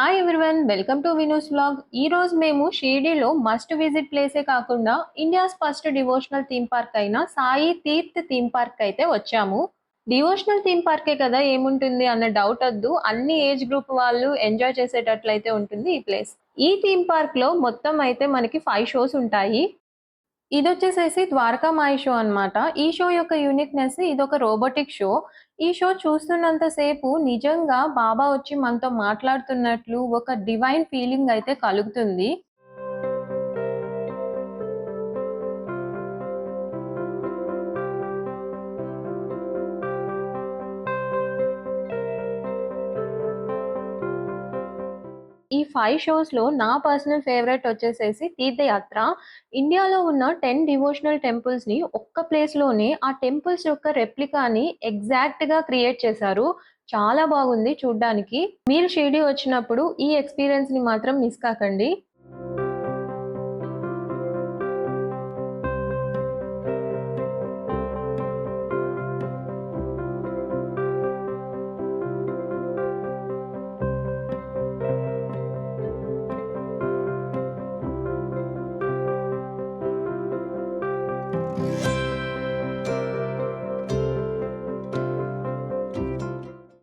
Hi everyone welcome to Vino's blog ఈ రోజు మేము షిరిడీలో మస్ట్ విజిట్ ప్లేసే కాకుండా India's first devotional theme park అయిన సాయి తీర్థ్ థీమ్ పార్క్ అయితే వచ్చాము. డివోషనల్ థీమ్ పార్కే కదా ఏముంటుంది అన్న డౌట్ వద్దు. అన్ని ఏజ్ గ్రూప్ వాళ్ళు ఎంజాయ్ చేసేటట్లయితే ఉంటుంది ఈ ప్లేస్ ఈ థీమ్ పార్క్లో మొత్తం అయితే మనకి ఫైవ్ షోస్ ఉంటాయి. ఇది వచ్చేసేసి ద్వారకామాయి షో అన్నమాట. ఈ షో యొక్క యూనిక్నెస్ ఇది ఒక రోబోటిక్ షో. ఈ షో చూస్తున్నంత సేపు నిజంగా బాబా వచ్చి మనతో మాట్లాడుతున్నట్లు ఒక డివైన్ ఫీలింగ్ అయితే కలుగుతుంది. ఈ ఫైవ్ షోస్లో నా పర్సనల్ ఫేవరెట్ వచ్చేసేసి తీర్థయాత్ర. ఇండియాలో ఉన్న టెన్ డివోషనల్ టెంపుల్స్ని ఒక్క ప్లేస్లోనే ఆ టెంపుల్స్ యొక్క రెప్లికాని ఎగ్జాక్ట్గా క్రియేట్ చేశారు. చాలా బాగుంది చూడ్డానికి. మీరు షిరిడి వచ్చినప్పుడు ఈ ఎక్స్పీరియన్స్ని మాత్రం మిస్ కాకండి.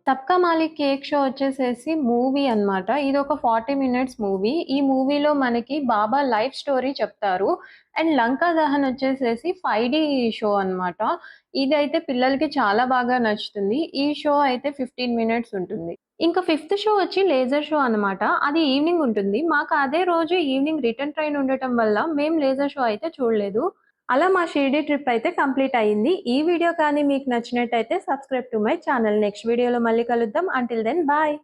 తబ్కా మాలిక్ కేక్ షో వచ్చేసేసి మూవీ అన్నమాట. ఇది ఒక ఫార్టీ మినిట్స్ మూవీ. ఈ మూవీలో మనకి బాబా లైఫ్ స్టోరీ చెప్తారు. అండ్ లంకా దహన్ వచ్చేసేసి ఫైవ్ డి షో అన్నమాట. ఇది అయితే పిల్లలకి చాలా బాగా నచ్చుతుంది. ఈ షో అయితే ఫిఫ్టీన్ మినిట్స్ ఉంటుంది. ఇంకా ఫిఫ్త్ షో వచ్చి లేజర్ షో అన్నమాట. అది ఈవినింగ్ ఉంటుంది. మాకు అదే రోజు ఈవినింగ్ రిటర్న్ ట్రైన్ ఉండటం వల్ల మేము లేజర్ షో అయితే చూడలేదు. అలా మా షిరిడి ట్రిప్ అయితే కంప్లీట్ అయ్యింది. ఈ వీడియో కానీ మీకు నచ్చినట్టయితే subscribe to my channel. Next వీడియోలో మళ్ళీ కలుద్దాం. Until then bye